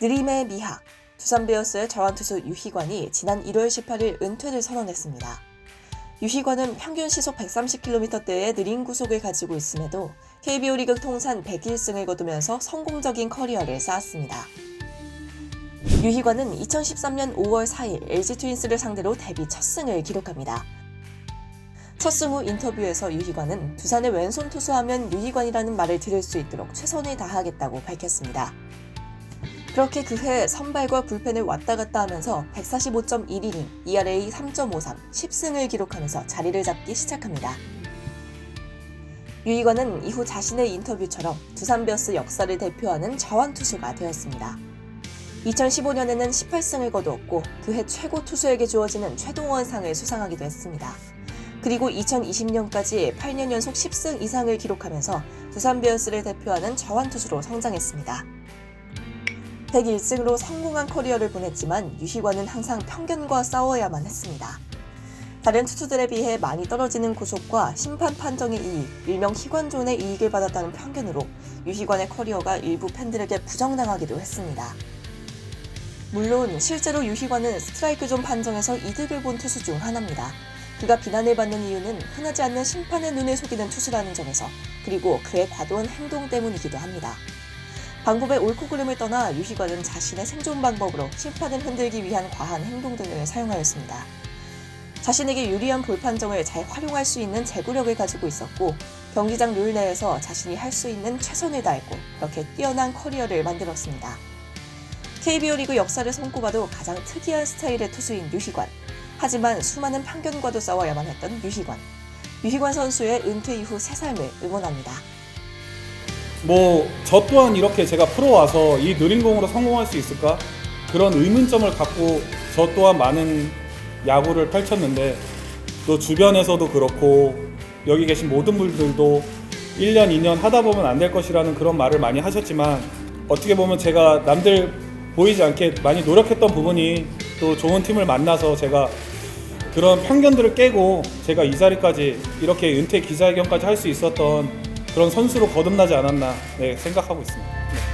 느림의 미학 두산 베어스의 자완투수 유희관이 지난 1월 18일 은퇴를 선언했습니다. 유희관은 평균 시속 130km대의 느린 구속을 가지고 있음에도 KBO 리그 통산 101승을 거두면서 성공적인 커리어를 쌓았습니다. 유희관은 2013년 5월 4일 LG 트윈스를 상대로 데뷔 첫 승을 기록합니다. 첫 승후 인터뷰에서 유희관은 두산의 왼손 투수하면 유희관이라는 말을 들을 수 있도록 최선을 다하겠다고 밝혔습니다. 그렇게 그해 선발과 불펜을 왔다 갔다 하면서 145.1이닝, ERA 3.53, 10승을 기록하면서 자리를 잡기 시작합니다. 유희관은 이후 자신의 인터뷰처럼 두산 베어스 역사를 대표하는 자완 투수가 되었습니다. 2015년에는 18승을 거두었고 그해 최고 투수에게 주어지는 최동원 상을 수상하기도 했습니다. 그리고 2020년까지 8년 연속 10승 이상을 기록하면서 두산 베어스를 대표하는 자완 투수로 성장했습니다. 101승으로 성공한 커리어를 보냈지만 유희관은 항상 편견과 싸워야만 했습니다. 다른 투수들에 비해 많이 떨어지는 구속과 심판 판정의 이익, 일명 희관존의 이익을 받았다는 편견으로 유희관의 커리어가 일부 팬들에게 부정당하기도 했습니다. 물론 실제로 유희관은 스트라이크 존 판정에서 이득을 본 투수 중 하나입니다. 그가 비난을 받는 이유는 흔하지 않는 심판의 눈을 속이는 투수라는 점에서 그리고 그의 과도한 행동 때문이기도 합니다. 방법의 옳고 그름을 떠나 유희관은 자신의 생존 방법으로 심판을 흔들기 위한 과한 행동 등을 사용하였습니다. 자신에게 유리한 볼 판정을 잘 활용할 수 있는 제구력을 가지고 있었고 경기장 룰 내에서 자신이 할 수 있는 최선을 다했고 그렇게 뛰어난 커리어를 만들었습니다. KBO 리그 역사를 손꼽아도 가장 특이한 스타일의 투수인 유희관. 하지만 수많은 편견과도 싸워야만 했던 유희관. 유희관 선수의 은퇴 이후 새 삶을 응원합니다. 뭐 저 또한 이렇게 제가 프로 와서 이 느린 공으로 성공할 수 있을까? 그런 의문점을 갖고 저 또한 많은 야구를 펼쳤는데 또 주변에서도 그렇고 여기 계신 모든 분들도 1년 2년 하다 보면 안 될 것이라는 그런 말을 많이 하셨지만 어떻게 보면 제가 남들 보이지 않게 많이 노력했던 부분이 또 좋은 팀을 만나서 제가 그런 편견들을 깨고 제가 이 자리까지 이렇게 은퇴 기자회견까지 할 수 있었던 그런 선수로 거듭나지 않았나 네, 생각하고 있습니다. 네.